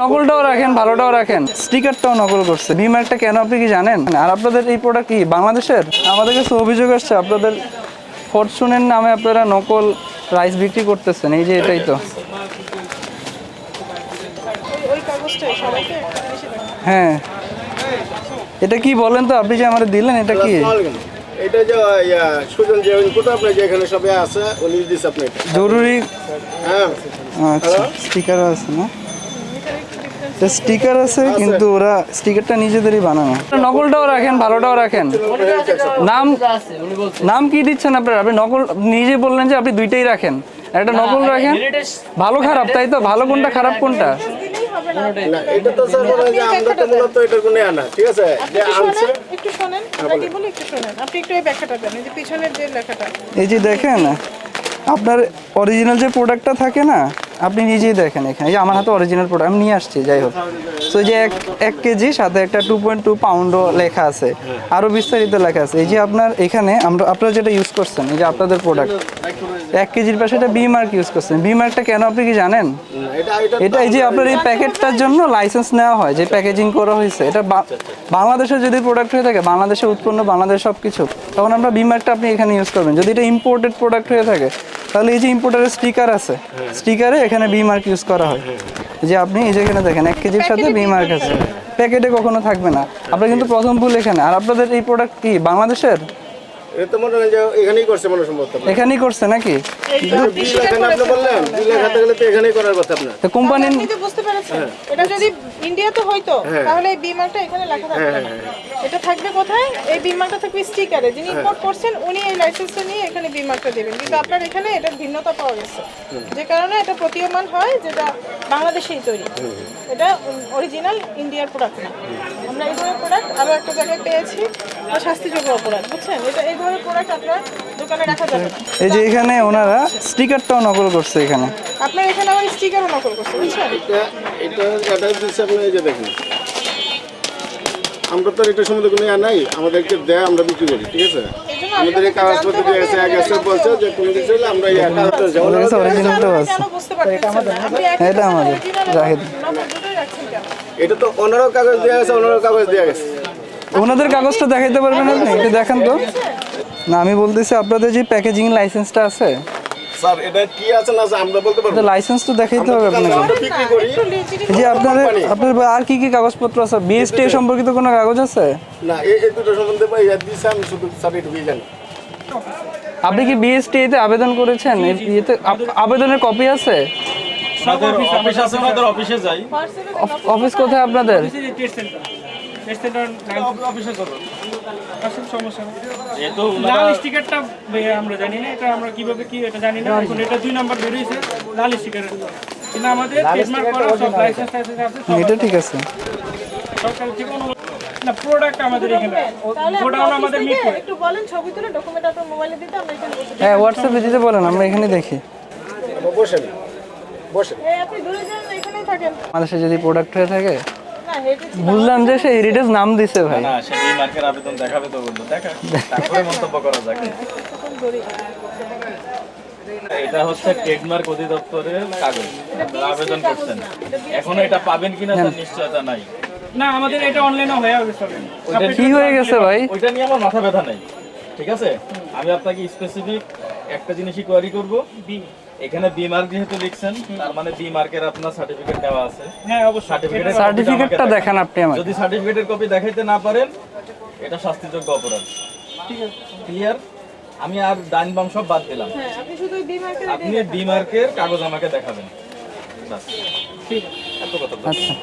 নকলটাও রাখেন ভালোটাও রাখেন। স্টিকারটাও নকল করছে। বিমারটা কেন আপনি কি জানেন? আর আপনাদের এই প্রোডাক্ট কি বাংলাদেশের? আমাদের কাছে অভিযোগ আসছে আপনাদের ফরচুনের নামে আপনারা নকল রাইস বিক্রি করতেছেন। এই যে এটাই তো। হ্যাঁ। এটা কি বলেন তো? আপনি যে আমার দিলেন এটা কি? এটা যে সুজন যে ইনপুট আপনার যে এখানে সবাই আছে উনি দিচ্ছে আপনি জরুরি? হ্যাঁ। আচ্ছা স্টিকার আছে না? স্টিকার আছে কিন্তু ওরা স্টিকারটা নিজেদেরই বানানো নকলটাও রাখেন ভালোটাও রাখেন। নাম নাম কি দিচ্ছেন আপনারা? আপনি নকল নিজে বললেন যে আপনি দুইটাই রাখেন। একটা নকল রাখেন। ভালো খারাপ তাই তো? ভালো কোনটা খারাপ কোনটা? দিলেই হবে না। না এটা তো স্যার বলে যে আমরা তো মূলত এটার কোনো আনা ঠিক আছে? যে আনছে একটু শোনেন আমরা কি একটু শোনেন। আপনি একটু এই ব্যাখ্যাটা দেন এই যে পিছনের যে লেখাটা। এই যে দেখেন আপনার অরিজিনাল যে প্রোডাক্টটা থাকে না আপনি নিজেই দেখেন এখানে। যে আমার হাতে অরিজিনাল প্রোডাক্ট আমি নিয়ে আসছি, যাই হোক। তো যে এক এক কেজি, সাথে একটা টু পয়েন্ট টু পাউন্ডও লেখা আছে। আরও বিস্তারিত লেখা আছে। এই যে আপনার এখানে আমরা, আপনারা যেটা ইউজ করছেন, এই যে আপনাদের প্রোডাক্ট এক কেজির পাশে এটা বি মার্ক ইউজ করছেন। বি মার্কটা কেন আপনি কি জানেন? এটা এই যে আপনার এই প্যাকেটটার জন্য লাইসেন্স নেওয়া হয়, যে প্যাকেজিং করা হয়েছে। এটা বা- বাংলাদেশের যদি প্রোডাক্ট হয়ে থাকে, বাংলাদেশে উৎপন্ন বাংলাদেশ সব কিছু তখন আমরা বিমার্কটা আপনি এখানে ইউজ করবেন। যদি এটা ইম্পোর্টেড প্রোডাক্ট হয়ে থাকে তাহলে এই যে ইম্পোর্টারের স্টিকার আছে স্টিকারে এখানে বি মার্ক ইউজ করা হয়। যে আপনি এই যে এখানে দেখেন এক কেজির সাথে বি মার্ক আছে। প্যাকেটে কখনো থাকবে না। আপনার কিন্তু প্রথম ভুল এখানে। আর আপনাদের এই প্রোডাক্ট কি বাংলাদেশের? এটা তো মনে হয় যে এখানেই করছে মনে সম্ভবত। এখানেই করছে নাকি? এইটা আপনি বিল স্বীকার এখানে আপনি করেছেন। বললেন বিল লেখাতে গেলে তো এখানেই করার কথা আপনার। তো কোম্পানি বুঝতে পেরেছেন। এটা যদি ইন্ডিয়াতে হয়তো তাহলে এই বিমারটা এখানে লেখা থাকবে না। এটা থাকবে কোথায়? এই বিমারটা থাকবে স্টিকারে যিনি ইম্পোর্ট করছেন উনি এই লাইসেন্সটা নিয়ে এখানে বিমারটা দেবেন। কিন্তু আপনার এখানে এটার ভিন্নতা পাওয়া গেছে। যে কারণে এটা প্রতীয়মান হয় যেটা বাংলাদেশেই তৈরি। এটা অরিজিনাল ইন্ডিয়ার প্রোডাক্ট না। আমরা এই ধরনের প্রোডাক্ট আরও একটা জায়গায় পেয়েছি আর শাস্তিযোগ্য অপরাধ বুঝছেন? এটা এই ধরনের প্রোডাক্ট আপনার দোকানে রাখা যাবে এই যে এখানে ওনারা স্টিকারটাও নকল করছে এখানে। আপনার এখানে আবার স্টিকারও নকল করছে বুঝছেন? এটা এটা এটা দিচ্ছে আপনি এই যে দেখেন আমরা তো আর এটা সম্বন্ধে কোনো ইয়া নাই আমাদেরকে দেয় আমরা বিক্রি করি ঠিক আছে? আমাদের এই কাগজপত্র দিয়ে গেছে এক বলছে যে কোনো কিছু হলে আমরা এই আছে পারতেছেন না? আপনি এটা আমাদের, জাহিদ। এটা তো ওনারও কাগজ দেওয়া গেছে ওনারও কাগজ দেওয়া গেছে ওনাদের কাগজটা দেখাইতে পারবেন আপনি একটু দেখান তো। না আমি বলতেছি আপনাদের যে প্যাকেজিং লাইসেন্সটা আছে স্যার এটা কি আছে না আমরা বলতে পারব লাইসেন্স তো দেখাইতে হবে আপনাকে। যে আপনাদের আপনার আর কি কি কাগজপত্র আছে? বিএসটি সম্পর্কিত কোনো কাগজ আছে? না এই এই দুটো সম্বন্ধে ভাই দিছে আমি শুধু স্যার এটুকুই জানি আপনি কি বিএসটি এতে আবেদন করেছেন? এ- ইয়েতে আব- আবেদনের কপি আছে? অফিস আছে ওনাদের অফিসে যাই। WhatsApp এ অফ- অফিস কোথায় আপনাদের? অফিসে করো সমস্যা নেই। লাল স্টিকারটা আমরা জানি না এটা আমরা কীভাবে কি এটা জানি না এখন এটা দুই নাম্বার বেরিয়েছে লাল স্টিকারের কিন্তু আমাদের ট্রেডমার্ক করা সব লাইসেন্স টাইসেন্স আছে এটা ঠিক আছে। সরকার না প্রোডাক্ট আমাদের এখানে। গোডাউন আমাদের মিরপুরে একটু বলেন ছবি তুলে ডকুমেন্ট আপনার মোবাইলে দিতে আমরা এখানে হ্যাঁ হোয়াটসঅ্যাপে দিতে বলেন আমরা এখানে দেখি। বসেন বসেন আপনি দূরে যান এখানেই থাকেন। বাংলাদেশে যদি প্রোডাক্ট হয়ে থাকে বুঝলাম যে সে হেরিটেজ নাম দিছে ভাই। না সে এই মার্কের আবেদন দেখাবে তো বলব দেখা তারপরে মন্তব্য করা যাক। এটা হচ্ছে ট্রেডমার্ক অধিদপ্তরের কাগজ। আপনারা আবেদন করছেন। এখনও এটা পাবেন কিনা তার নিশ্চয়তা নাই। না আমাদের এটা অনলাইনে হয়ে গেছে। কি হয়ে গেছে ভাই? ওইটা নিয়ে আমার মাথা ব্যথা নাই। ঠিক আছে? আমি আপনাকে স্পেসিফিক একটা জিনিসই কোয়ারি করব। এখানে বি মার্ক যেহেতু লিখছেন তার মানে বি মার্কের আপনার সার্টিফিকেট দেওয়া আছে। হ্যাঁ অবশ্যই। সার্টিফিকেট সার্টিফিকেটটা দেখেন। আপনি আমাকে। যদি সার্টিফিকেটের কপি দেখাইতে না পারেন এটা শাস্তিযোগ্য অপরাধ। ক্লিয়ার আমি আর ডাইন বাম সব বাদ দিলাম। হ্যাঁ আপনি শুধু বি মার্কের আপনি ডি মার্কের কাগজ আমাকে দেখাবেন। বাস। এত কথা আচ্ছা।